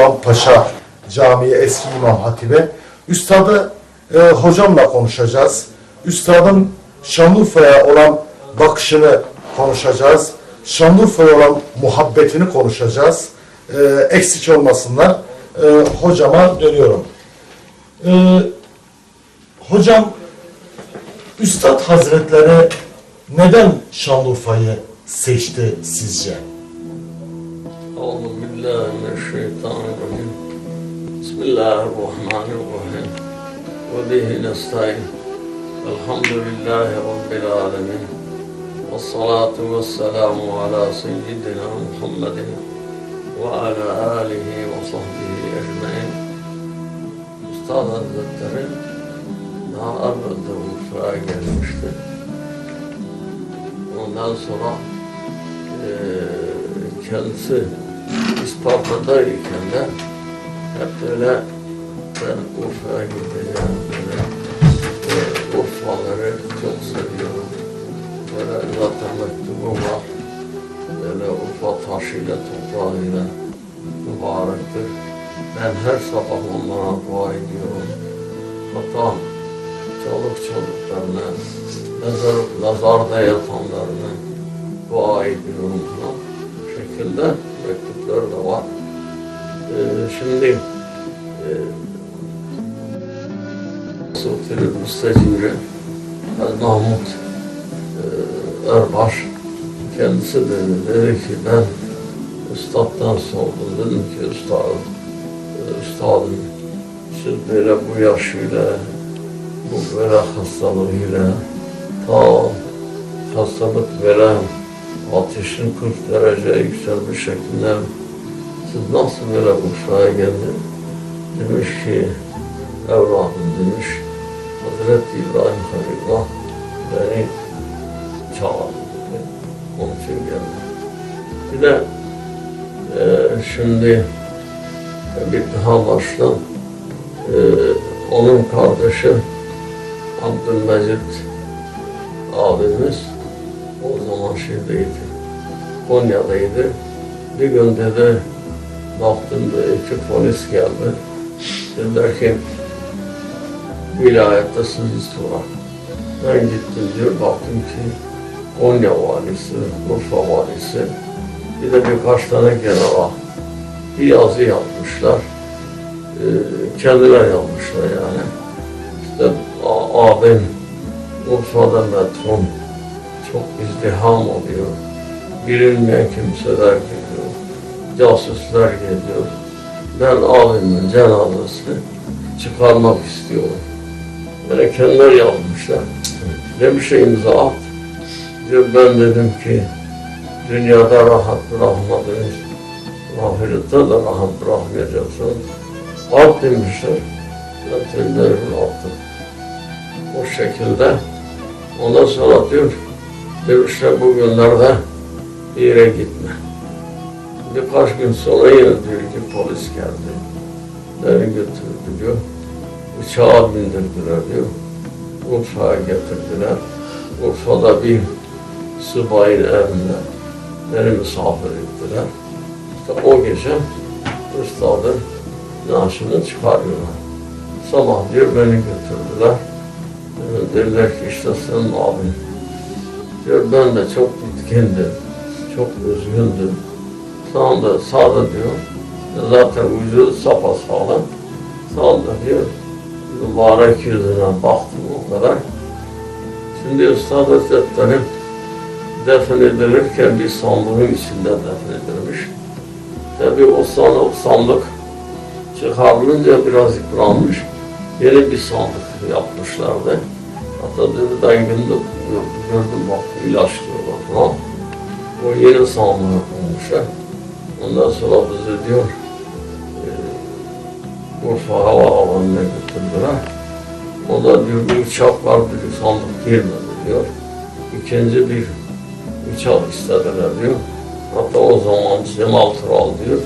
Süleyman Paşa Camii eski İmam Hatibi. Üstadı e, hocamla konuşacağız. Üstadın Şanlıurfa'ya olan bakışını konuşacağız. Şanlıurfa'ya olan muhabbetini konuşacağız. E, eksik olmasınlar. E, hocama dönüyorum. E, hocam, Üstad Hazretleri neden Şanlıurfa'yı seçti sizce? أعوذ بالله من الشيطان الرجيم. بسم الله الرحمن الرحيم. وبه نستعين. الحمد لله رب العالمين. والصلاة والسلام على سيدنا محمد وعلى آله وصحبه أجمعين. Üstad Hazretleri daha evvelde Urfa'ya gelmişti. Ondan sonra eee kendisi İsparta'dayken de hep böyle ben Urfa'ya gideceğim böyle e, Urfaları çok seviyorum. Böyle zaten mektubum var. Böyle Urfa taşıyla toprağıyla mübarektir. Ben her sabah onlara dua ediyorum. Hatta çoluk çocuklarına, nazar, nazarda yatanlarına dua ediyorum. Bu şekilde mektuplar da var. Ee, şimdi e, Sultanı Müstecimri Mahmut e, Erbaş kendisi dedi, dedi ki ben Üstad'dan sordum. Dedim ki Üstadım, e, Üstadım siz böyle bu yaşıyla, bu böyle hastalığıyla ta hastalık veren ateşin 40 derece yükselmiş şeklinde siz nasıl böyle Urfa'ya geldin? Demiş ki evladım demiş Hazreti İbrahim Halilullah beni çağırdı. Onun için geldim. Bir de e, şimdi bir daha baştan e, onun kardeşi Abdülmecid abimiz şeydeydi, Konya'daydı. Bir gün dedi, baktım da iki polis geldi. Dediler ki, vilayette sizi sorar. Ben gittim diyor, baktım ki Konya valisi, Urfa valisi, bir de birkaç tane general bir yazı yazmışlar. Ee, kendiler yazmışlar yani. İşte abim Urfa'da metron çok izdiham oluyor. Bilinmeyen kimseler geliyor. Casuslar geliyor. Ben abimin cenazesini çıkarmak istiyorum. Böyle kendileri yazmışlar. Demiş imza at. Diyor ben dedim ki dünyada rahat bırakmadınız. Ahirette de rahat bırakmayacaksınız. At demişler. Ben tenderimi attım. O şekilde ondan sonra diyor demişler bugünlerde bir yere gitme. Birkaç gün sonra yine diyor ki polis geldi. Beni götürdü diyor. Uçağa bindirdiler diyor. Urfa'ya getirdiler. Urfa'da bir subayın evinde beni misafir ettiler. İşte o gece üstadın naaşını çıkarıyorlar. Sabah diyor beni götürdüler. Dediler ki işte senin abin. Ben de çok bitkindim. çok üzgündü. Sağında sağda diyor. Zaten vücudu sapasağlam. Sağda diyor. Mübarek yüzüne baktım o kadar. Şimdi Üstad Hazretleri defin edilirken bir sandığın içinde defin edilmiş. Tabi o sandık, sandık çıkarılınca biraz yıpranmış. Yeni bir sandık yapmışlardı. Hatta dedi ben günde gördüm bak ilaç diyorlar falan. O yeni sandığı koymuşlar. Ondan sonra bizi diyor e, Urfa Havaalanı'na götürdüler. O da diyor bir uçak var bir sandık girmedi diyor. İkinci bir uçak istediler diyor. Hatta o zaman Cemal Tural diyor.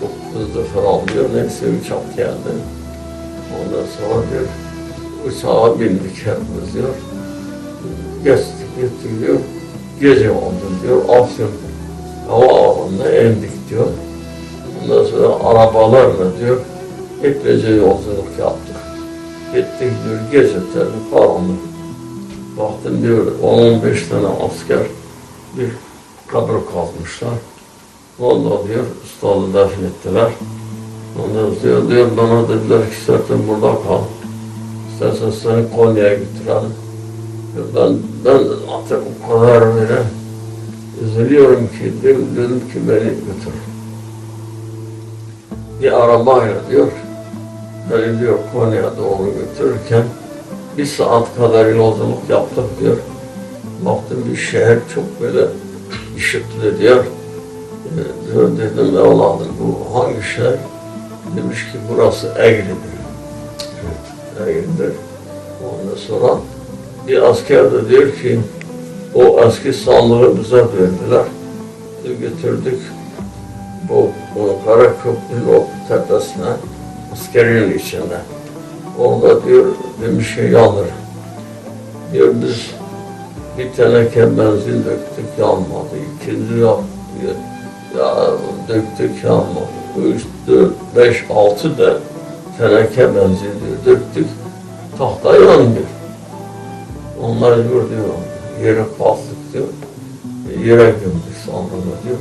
Çok hızlı falan diyor. Neyse uçak geldi. Ondan sonra diyor uçağa bindik hepimiz diyor. Geçtik gittik diyor. Gece oldu diyor. Afyon havaalanına indik diyor. Ondan sonra arabalarla diyor epeyce yolculuk yaptık. Gittik diyor gece tabii karanlık. Baktım diyor 10-15 tane asker bir kabr kazmışlar. Vallahi diyor ustalı defin ettiler. Ondan sonra diyor bana dediler ki istersen burada kal. İstersen seni Konya'ya götürelim. Ben, ben artık o kadar böyle üzülüyorum ki dedim, ki beni götür. Bir arabayla diyor, beni diyor Konya'ya doğru götürürken bir saat kadar yolculuk yaptık diyor. Baktım bir şehir çok böyle ışıklı diyor. Ee, diyor dedim evladım bu hangi şehir? Demiş ki burası Eğri'dir. Eğri'dir. Ondan sonra bir asker de diyor ki o eski sandığı bize verdiler. Biz götürdük bu, bu Karaköprü'nün o tepesine askerin içinde. Orada diyor demiş ki yanır. Diyor biz bir teneke benzin döktük yanmadı. İkinci yap, ya, döktük yanmadı. Üç, dört, beş, altı da teneke benzin döktük. Tahta yanmıyor. Onlar diyor diyor, yere bastık diyor. Yere gömdük sandığı diyor.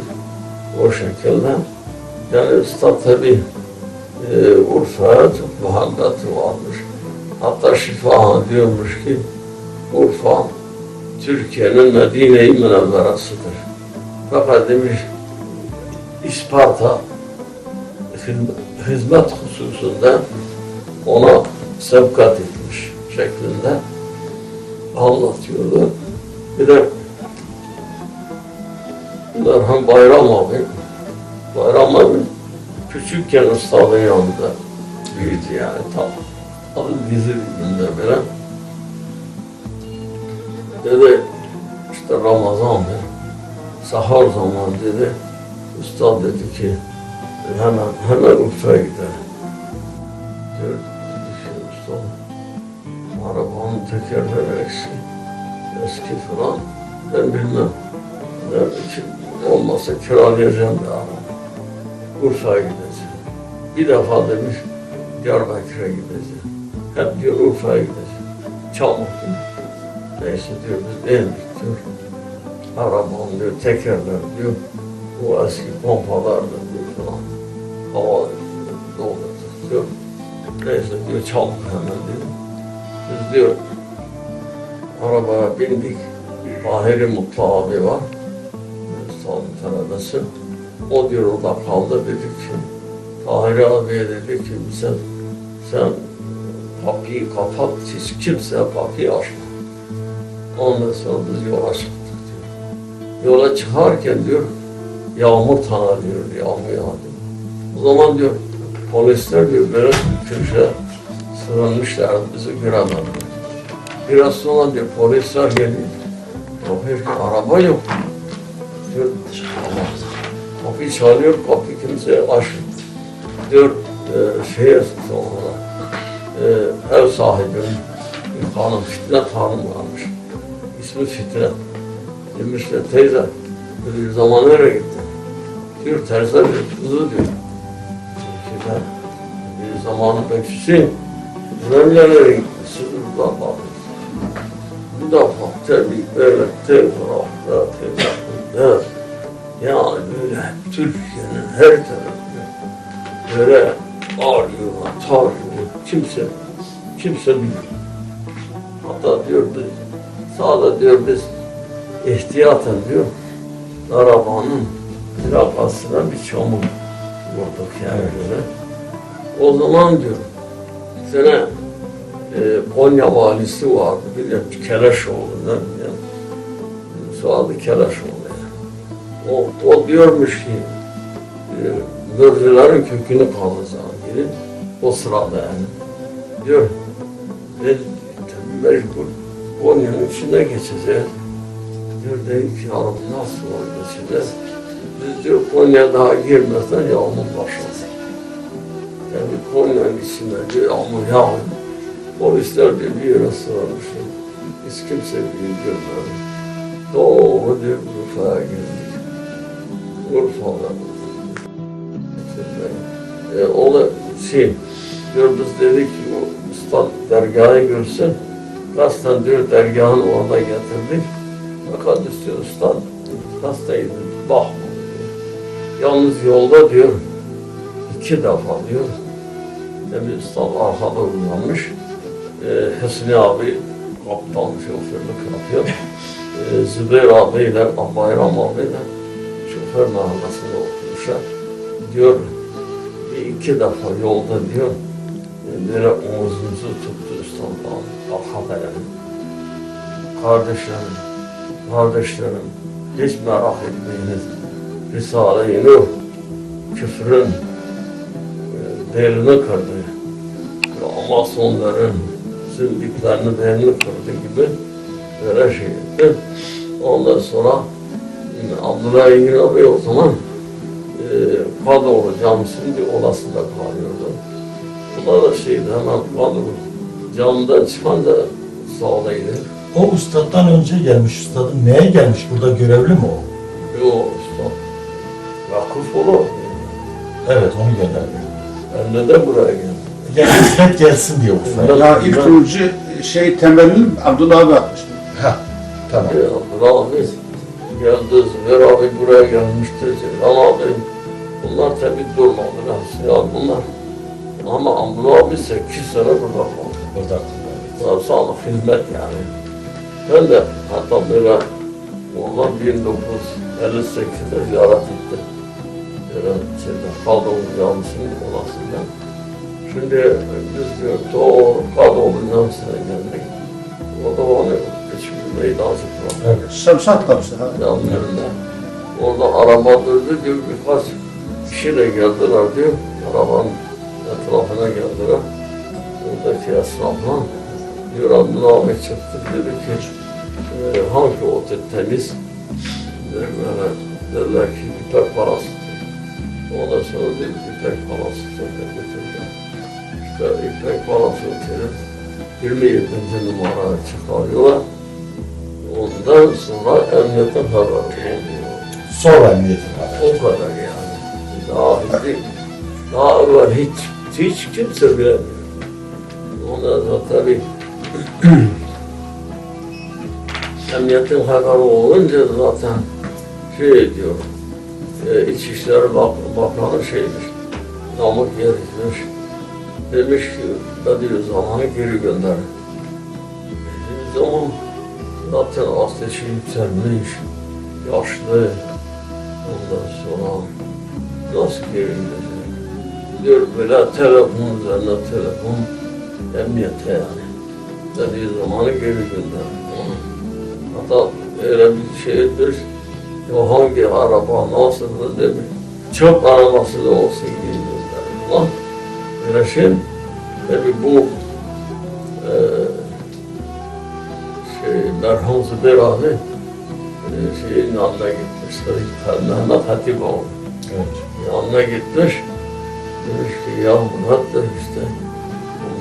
O şekilde. Yani usta tabi e, Urfa'ya çok muhabbeti varmış. Hatta Şifahan diyormuş ki Urfa Türkiye'nin Medine-i Münevverasıdır. Fakat demiş İsparta hizmet hususunda ona sevkat etmiş şeklinde anlatıyordu. Bir de Erhan Bayram abi, Bayram abi küçükken ustadın yanında büyüdü yani tam. Adı dizi günde böyle. Dedi işte Ramazan'dı, sahur zaman dedi. Usta dedi ki hemen hemen Urfa'ya gidelim. Diyor, eksik, eski falan ben bilmem. Ben ki, olmazsa kiralayacağım bir araba. Urfa'ya gideceğim. Bir defa demiş Diyarbakır'a gideceğim. Hep diyor Urfa'ya gideceğim. Diyor. Neyse diyor biz indik diyor. Arabanın diyor tekerler diyor. Bu eski pompalar diyor falan. Hava doldurduk diyor. Neyse diyor çabuk hemen diyor. Biz diyor arabaya bindik. Bahri Mutlu abi var. Sağlık talebesi. O diyor orada kaldı dedi ki Tahir abiye dedi ki sen sen kapıyı kapat hiç kimse kapıyı açma. Ondan sonra biz yola çıktık diyor. Yola çıkarken diyor yağmur tanıyor yağmur yağdı. O zaman diyor polisler diyor böyle köşe sığınmışlar bizi göremediler. Biraz sonra diyor polisler geliyor. Bakıyor ki araba yok. Diyor kapıyı çalıyor kapıyı kimse açmıyor. Diyor e, şeye sonra e, ev sahibinin bir hanım Fitnet hanım varmış. İsmi Fitnet. Demişler teyze bir zaman nereye gittin? Diyor terse diyor kızı diyor. Ben bir zamanı. Bilmem nereye gittin? Sırrından bakıyorsun. Defa tabii böyle telefon altta telefon her tarafı böyle ağrıyorlar, tarıyor. Kimse, kimse bilmiyor. Hatta diyor biz, sağda diyor biz ihtiyaten diyor arabanın plakasına bir çamur vurduk yani böyle. O zaman diyor sene e, Konya valisi vardı biliyorum Keleşoğlu'ndan biliyorum. Soyadı Keleşoğlu. O, o diyormuş ki e, Mürcülerin kökünü kazacağım gibi o sırada yani. Diyor biz mecbur Konya'nın içine geçeceğiz. Diyor dedim ki hanım nasıl olur geçeceğiz? Biz diyor Konya daha girmezden yağmur başladı. Yani Konya'nın içine diyor yağmur yağıyor. Polisler bir yere sığınmışlar. Biz kimse bir görmedi. Doğru diyor Urfa'ya girdik. Urfa'da. E, o da şey, diyor biz dedik ki o usta dergahı görsün. Kasten diyor dergahını orada getirdik. Fakat istiyor usta hastaydı, bakma diyor. Yalnız yolda diyor, iki defa diyor, Tabi usta arkada uzanmış. Ee, Hüsnü abi kaptan şoförlük yapıyor. Ee, Zübeyir abiyle, Bayram abiyle şoför mahallesinde oturmuşlar. Diyor, bir iki defa yolda diyor, e, böyle omuzumuzu tuttu ustamdan, arkada yani. Kardeşlerim, kardeşlerim, hiç merak etmeyiniz. Risale-i Nur, küfrün e, belini kırdı. Amasonların zündüklerini belini kırdı gibi böyle şey etti. Ondan sonra Abdullah Engin abi o zaman e, Kadıoğlu Camisi'nin bir odasında kalıyordu. Bunlar da şeydi hemen Kadıoğlu camiden çıkınca sağdaydı. O ustaddan önce gelmiş ustadın neye gelmiş? Burada görevli mi o? Yo usta. Vakıf olur. Evet onu gönderdi. Ben neden buraya geldim? Yani hizmet gelsin diye Urfa'ya. Ya ilk kurucu şey temelini Abdullah abi atmıştı. Ha, tamam. Ya Abdullah abi geldi, abi buraya gelmişti. Ceylan abi bunlar tabi durmadılar. Ya bunlar ama Abdullah abi 8 sene burada kaldı. Burada. Sağ sağlık hizmet yani. Ben de hatta böyle onlar 1958'de ziyaret etti. Böyle şeyde Kadıoğlu Camisi'nin olasında. Şimdi biz diyor doğru Kadıoğlu Camisi'ne geldik. O da onu küçük bir meydancı falan. Evet. Samsat kapısı ha. Yanlarında. Orada araba durdu diyor birkaç kişi de geldiler diyor. Arabanın etrafına geldiler. Oradaki esnafla diyor Abdullah abi çıktı dedi ki e, hangi otel temiz? Dediler, dediler ki İpek parası. Ondan sonra dedi İpek parası otel İşte İpek parası oteli 27. numaraya çıkarıyorlar. Ondan sonra emniyetin haberi oluyor. Sonra emniyetin var. O kadar yani. Daha hiç, daha evvel hiç, hiç kimse bilemiyor. Ondan sonra tabii emniyetin haberi olunca zaten şey diyor, e, İçişleri Bak Bakanı şeymiş, namık gerekmiş. Demiş ki Bediüzzaman'ı geri gönderin. Bediüzzaman zaten ateşi yükselmiş, yaşlı. Ondan sonra nasıl geri gidecek? Diyor böyle telefon üzerine telefon emniyete yani. Dediği zamanı geri gönderdi. Hatta öyle bir şeydir. Hangi araba nasıldı demiş. Çok arabası da olsun geri gönderdi. Şey tabi bu e, şey merhum Zübeyir abi e, şeyin yanına gitmişler. Mehmet Hatipoğlu. Evet. Yanına gitmiş. Demiş ki ya Murat da işte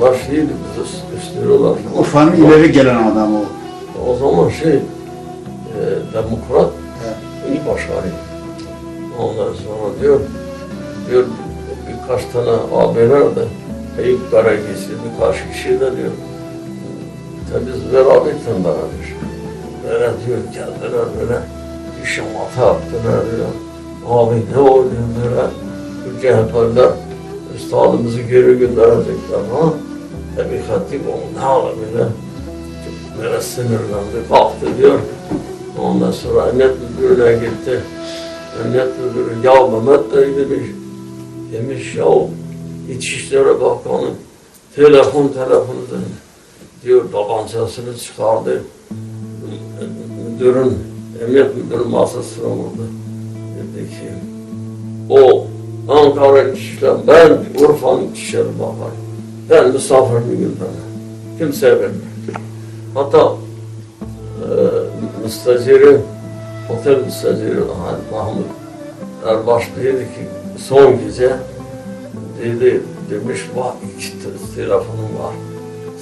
bunlar şeydi bizi sıkıştırıyorlar. Urfa'nın ileri gelen adamı o. O zaman şey e, demokrat Evet. il başkanı. Ondan sonra diyor diyor birkaç tane abiler de Eyüp Karakisi birkaç kişi de diyor tabi Zübeyir abiyle beraber. Böyle diyor geldiler böyle işin mata yaptılar diyor. Abi ne oluyor böyle bu CHP'ler üstadımızı geri gönderecekler ama tabii hatip o ne alabilir? Böyle sinirlendi, kalktı diyor. Ondan sonra emniyet müdürüne gitti. Emniyet müdürü, ya Mehmet Bey demiş, demiş ya İçişleri Bakanı telefon telefonu demiş. diyor tabancasını çıkardı. Müdürün, emniyet müdürü masasına vurdu. Dedi ki, o Ankara İçişleri, ben Urfa'nın İçişleri Bakanı. Ben misafirini göndermem. Kimseye vermem. Hatta e, müsteciri, otel müsteciri Mahmut Erbaş dedi ki son gece dedi demiş bak iki te- telefonum var.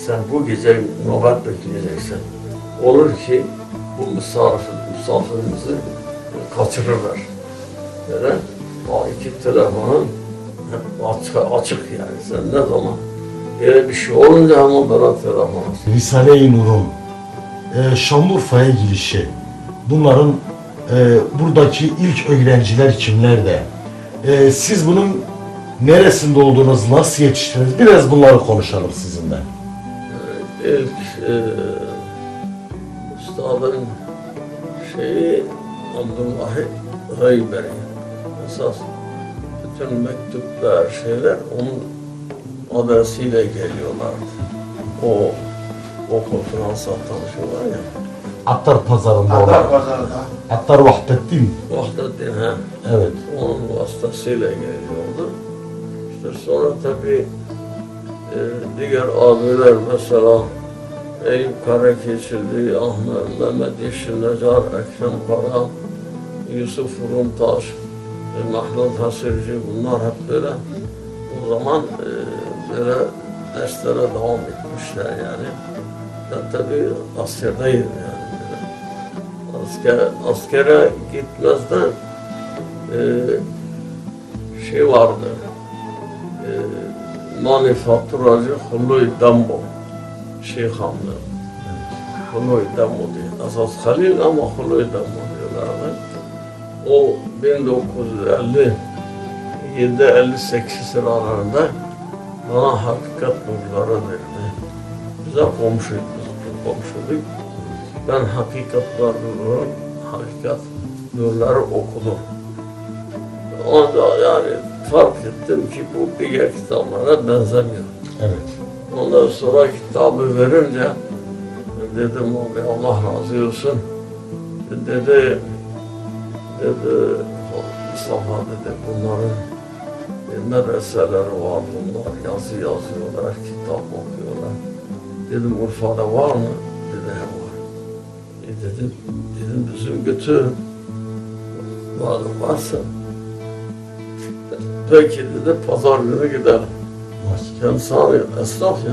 Sen bu gece nöbet bekleyeceksin. Olur ki bu misafir, misafirimizi kaçırırlar. Böyle o iki telefonun açık, açık yani. Sen ne zaman böyle bir şey olunca hemen bana telefon at. Risale-i Nur'un e, Şanlıurfa'ya girişi, bunların e, buradaki ilk öğrenciler kimlerdi? E, siz bunun neresinde olduğunuz, nasıl yetiştiniz? Biraz bunları konuşalım sizinle. İlk e, üstadın şeyi Abdülvahid Gayberi. Esas bütün mektuplar, şeyler onun adresiyle geliyorlardı. O okul Fransa tanışıyorlar ya. Attar pazarında olan. pazarda. Attar Vahdettin. Vahdettin ha. Evet. onun vasıtasıyla geliyordu. İşte sonra tabii e, diğer abiler mesela Eyüp Karakeçili, Ahmet, Mehmet Yeşil Necar, Ekrem Kara, Yusuf Rumtaş, e, Mahmut Hasırcı bunlar hep böyle o zaman e, böyle derslere devam etmişler yani. Ben tabii askerdeydim yani. Asker, askere gitmezden e, şey vardı. E, manifaturacı Huluy Dambo. Şeyhanlı. Huluy Dambo diye. Asas Halil ama Huluy Dambo diyorlardı. O 1950 sıralarında bana hakikat nurları verdi. Bize komşuyduk, komşuyduk. Ben hakikat nurları, hakikat nurları okudum. Onda yani fark ettim ki bu diğer kitaplara benzemiyor. Evet. Ondan sonra kitabı verince dedim abi Allah razı olsun. Dedi, dedi Mustafa dedi bunların medreseleri var bunlar yazı yazıyorlar, kitap okuyorlar. Dedim Urfa'da var mı? Dedi "He, var. E dedim, dedim bizim götür. Var, varsa Peki dedi pazar günü gidelim. Kendisi hani esnaf ya.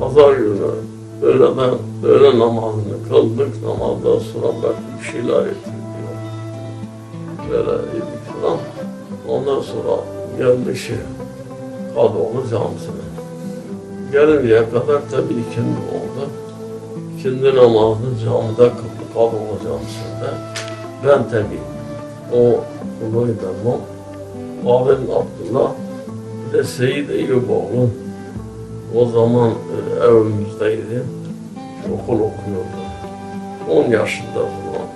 Pazar günü öğleden, öğle namazını kıldık. Namazdan sonra belki bir şeyler yedik diyor. Böyle yedik falan. Ondan sonra geldik şey, Kadıoğlu camisine. Gelinceye kadar tabii ikindi oldu. İkindi namazını camide kıldık Kadıoğlu camisinde. Ben tabii o kuluyu da Abim Abdullah bir de Seyit Eyüboğlu o zaman e, evimizdeydi. Okul okuyordu. 10 yaşında falan.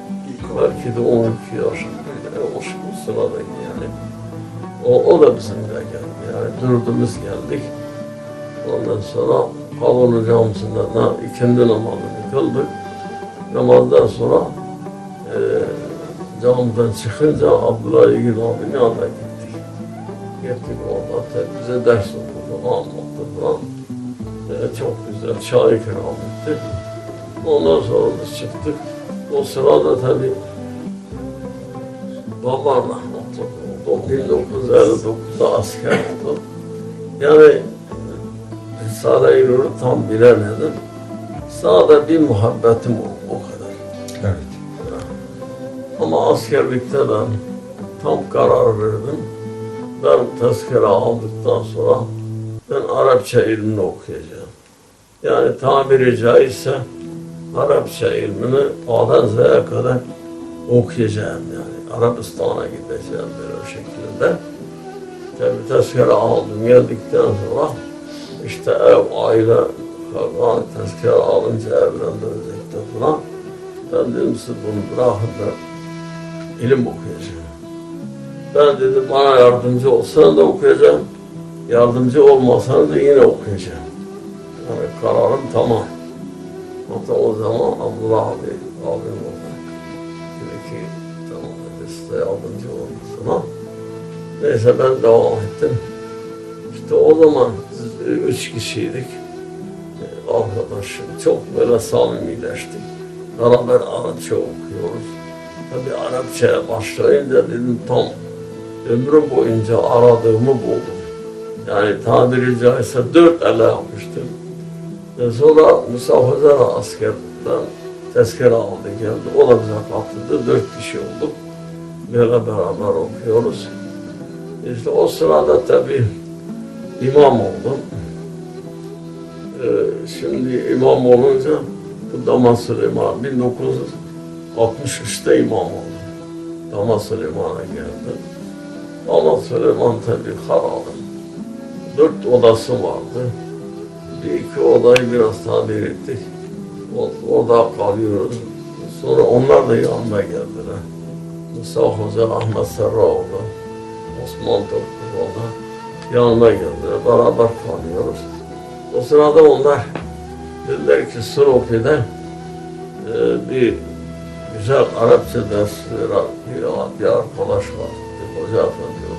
Belki de 12 yaşındaydı. O, o sıradaydı yani. O, o da bizimle geldi. Yani dördümüz geldik. Ondan sonra Havunu Camisi'nde na, ikindi namazını kıldık. Namazdan sonra e, camiden çıkınca Abdullah İlgin abinin yanına gittik. Gittik orada bize ders okudu, anlattı falan. Ee, çok güzel çay ikram etti. Ondan sonra biz çıktık. O sırada tabii babam rahmetli oldu. 1959'da asker oldu. Yani Risale-i Nur'u tam bilemedim. Sağda bir muhabbetim o, o kadar. Evet. Ama askerlikte ben tam karar verdim. Ben tezkere aldıktan sonra ben Arapça ilmini okuyacağım. Yani tabiri caizse Arapça ilmini A'dan Z'ye kadar okuyacağım yani. Arabistan'a gideceğim böyle şekilde. Tabii tezkere aldım geldikten sonra işte ev, aile falan tezkere alınca evlendirecekti falan. Ben dedim siz bunu bırakın da ilim okuyacağım. Ben dedim bana yardımcı olsan da okuyacağım. Yardımcı olmasan da yine okuyacağım. Yani kararım tamam. Hatta o zaman Abdullah abi, abim oldu. Dedi ki tamam dedi size yardımcı falan. Neyse ben devam ettim. İşte o zaman üç kişiydik. Arkadaşım çok böyle samimileştik. Beraber Arapça okuyoruz. Tabii Arapçaya başlayınca dedim tam ömrüm boyunca aradığımı buldum. Yani tabiri caizse dört ele yapmıştım. E sonra misafirler askerden tezkere aldı geldi. O da bize katıldı. Dört kişi olduk. Böyle beraber okuyoruz. İşte o sırada tabii imam oldum. Ee, şimdi imam olunca bu Damas Süleyman 1963'te imam oldum. Damas Süleyman'a geldim. Damas Süleyman tabii haralı. Dört odası vardı. Bir iki odayı biraz tamir ettik. O- Orada kalıyoruz. Sonra onlar da yanıma geldiler. Musa Hoca, Ahmet Serraoğlu, Osman Topluoğlu yanıma geldiler. Beraber kalıyoruz. O sırada onlar dediler ki Surupi'de e, bir güzel Arapça dersi veren bir, bir arkadaş var. Bir hoca efendi.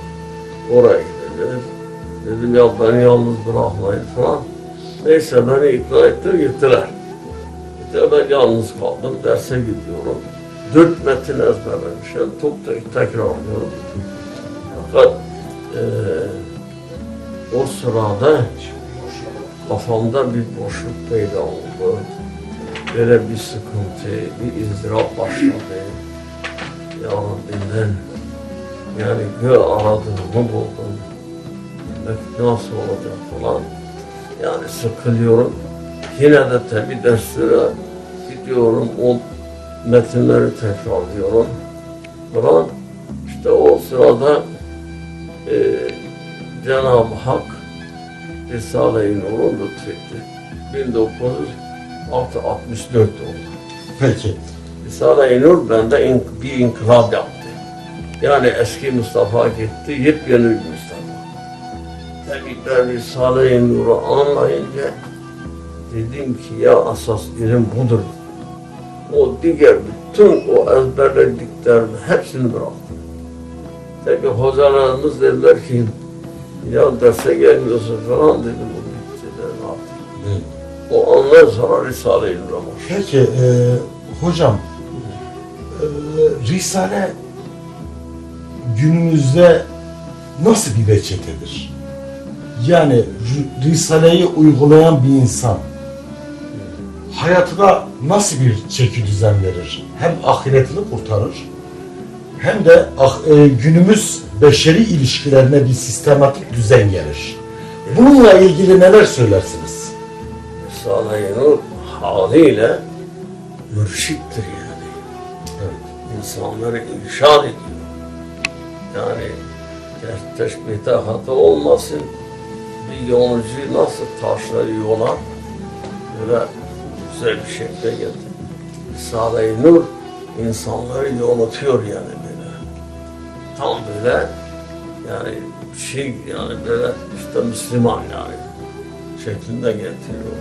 Oraya gideceğiz. Dedim ya beni yalnız bırakmayın falan. Neyse beni ikna etti gittiler. İşte ben yalnız kaldım, derse gidiyorum. Dört metin ezberlemişim, çok da tekrarlıyorum. Fakat eee o sırada kafamda bir boşluk peyda oldu. Böyle bir sıkıntı, bir izdırap başladı. Ya Rabbinden yani gör aradığımı buldum. Demek nasıl olacak falan. Yani sıkılıyorum. Yine de tabi derslere gidiyorum. O metinleri tekrarlıyorum. Falan. İşte o sırada e, Cenab-ı Hak Risale-i Nur'u lütfetti. 1964 oldu. Peki. Risale-i Nur bende in- bir inkılap yaptı. Yani eski Mustafa gitti, yepyeni bir Mustafa. Tabii ben Risale-i Nur'u anlayınca dedim ki ya asas ilim budur. O diğer bütün o ezberlediklerimi hepsini bıraktım. Tabii hocalarımız dediler ki ya derse gelmiyorsun falan dedim. O bitti de ne yapayım. O ondan sonra Risale-i Nur'a. Peki e, hocam e, Risale günümüzde nasıl bir reçetedir? Yani Risale'yi uygulayan bir insan hayatına nasıl bir çeki düzen verir? Hem ahiretini kurtarır hem de ah- e, günümüz beşeri ilişkilerine bir sistematik düzen gelir. Bununla ilgili neler söylersiniz? Risale-i Nur haliyle mürşittir yani. Evet. İnsanları irşad ediyor. Yani te- teşbihte hata olmasın. Bir yolcu nasıl taşları yolar böyle güzel bir şekilde getir. Risale-i Nur insanları yonatuyor yani. Tam böyle yani şey yani böyle işte Müslüman yani şeklinde getiriyor.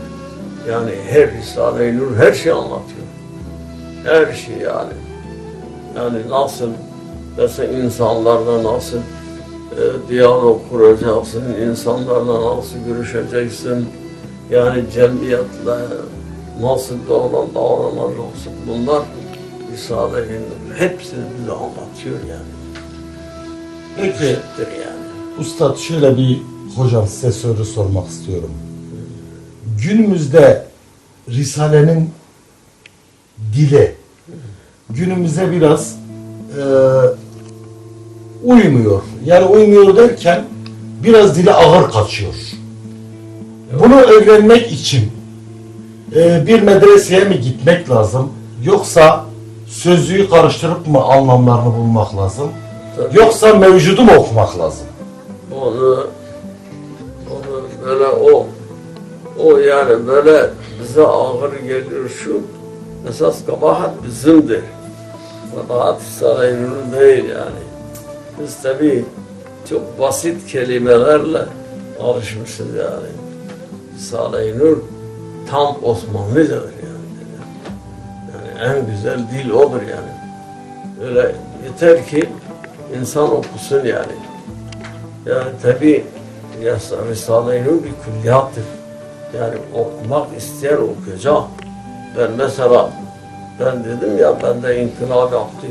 Yani her Risale-i Nur her şeyi anlatıyor. Her şey yani. Yani nasıl mesela insanlarla nasıl e, diyalog kuracaksın, insanlarla nasıl görüşeceksin, yani cemiyetle nasıl davran, davranacaksın. Bunlar Risale-i Nur hepsini bize anlatıyor yani. Peki Eşittir yani. Ustad şöyle bir hocam size soru sormak istiyorum. Günümüzde Risale'nin dili günümüze biraz e, uymuyor. Yani uymuyor derken biraz dili ağır kaçıyor. Bunu öğrenmek için e, bir medreseye mi gitmek lazım? Yoksa sözlüğü karıştırıp mı anlamlarını bulmak lazım? Tabii. Yoksa mevcudu mu okumak lazım? onu onu böyle o o yani böyle bize ağır geliyor şu esas kabahat bizimdir. Kabahat sarayının değil yani. Biz tabi çok basit kelimelerle alışmışız yani. Salih Nur tam Osmanlıcadır yani. Yani en güzel dil odur yani. Öyle yeter ki insan okusun yani. Yani tabi Risale-i Nur bir külliyattır. Yani okumak isteyen okuyacak. Ben mesela ben dedim ya bende inkılap yaptı.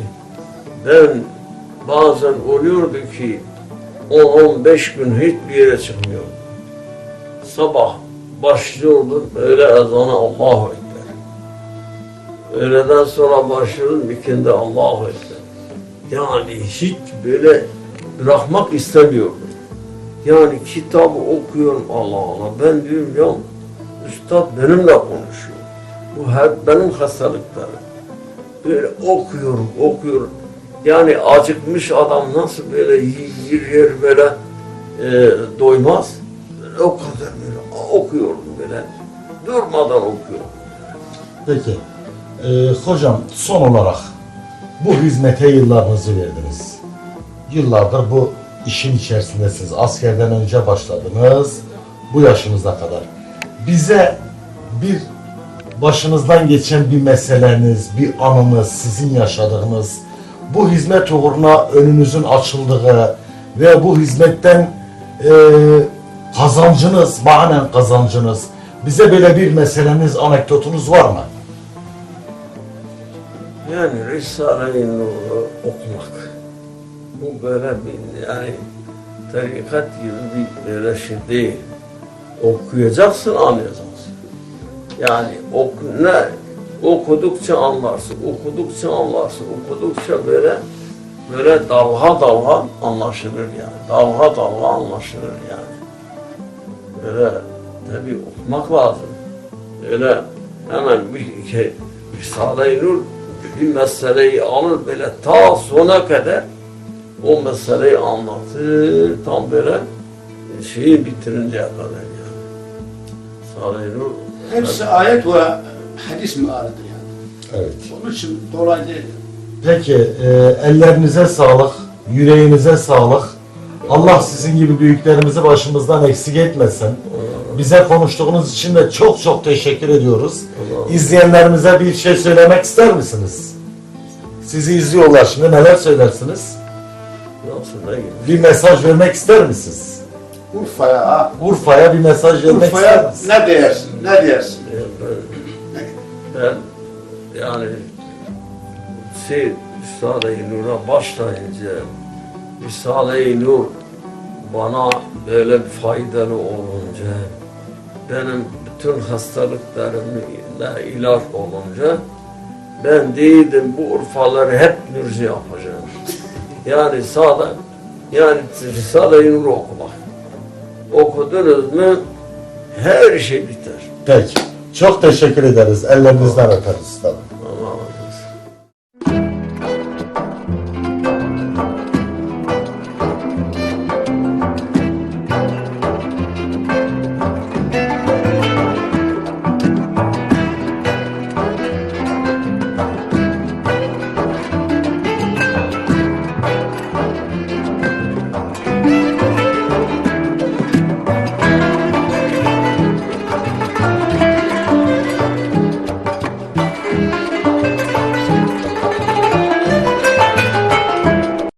Ben bazen oluyordu ki 10-15 gün hiçbir yere çıkmıyordum. Sabah başlıyordum öğle ezanı Allahu Ekber. Öğleden sonra başlıyordum ikindi Allahu Ekber. Yani hiç böyle bırakmak istemiyordum. Yani kitabı okuyorum Allah Allah. Ben diyorum ya Üstad benimle konuşuyor. Bu hep benim hastalıklarım. Böyle okuyorum, okuyorum. Yani acıkmış adam nasıl böyle yer yer böyle e, doymaz. Böyle o kadar böyle okuyorum böyle. Durmadan okuyorum. Peki. Ee, hocam son olarak bu hizmete yıllarınızı verdiniz. Yıllardır bu işin içerisindesiniz. Askerden önce başladınız. Bu yaşınıza kadar. Bize bir başınızdan geçen bir meseleniz, bir anınız, sizin yaşadığınız, bu hizmet uğruna önünüzün açıldığı ve bu hizmetten e, kazancınız, manen kazancınız, bize böyle bir meseleniz, anekdotunuz var mı? Yani Risale-i Nur'u okumak. Bu böyle bir yani tarikat gibi bir böyle şey değil. Okuyacaksın, anlayacaksın. Yani oku, ne okudukça anlarsın, okudukça anlarsın, okudukça böyle böyle dalga dalga anlaşılır yani. Dalga dalga anlaşılır yani. Böyle tabii okumak lazım. Öyle hemen bir şey Risale-i Nur bir meseleyi alır böyle ta sona kadar o meseleyi anlatır tam böyle şeyi bitirinceye kadar yani. Risale-i Nur Hepsi ayet ve hadis mealidir yani. Evet. Onun için değil. Peki, e, ellerinize sağlık, yüreğinize sağlık. Allah sizin gibi büyüklerimizi başımızdan eksik etmesin. Bize konuştuğunuz için de çok çok teşekkür ediyoruz. İzleyenlerimize bir şey söylemek ister misiniz? Sizi izliyorlar şimdi neler söylersiniz? Bir mesaj vermek ister misiniz? Urfa'ya, ha. Urfa'ya bir mesaj vermek ister Urfa'ya misiniz? ne dersin, ne ben, ben yani şey Risale-i Nur'a başlayınca Risale-i Nur bana böyle faydalı olunca benim bütün hastalıklarımla ilaç olunca ben değildim bu Urfaları hep Nurcu yapacağım. Yani sağda yani Risale-i Nur okumak. Okudunuz mu her şey biter. Peki. Çok teşekkür ederiz. Ellerinizden öperiz. Tabii.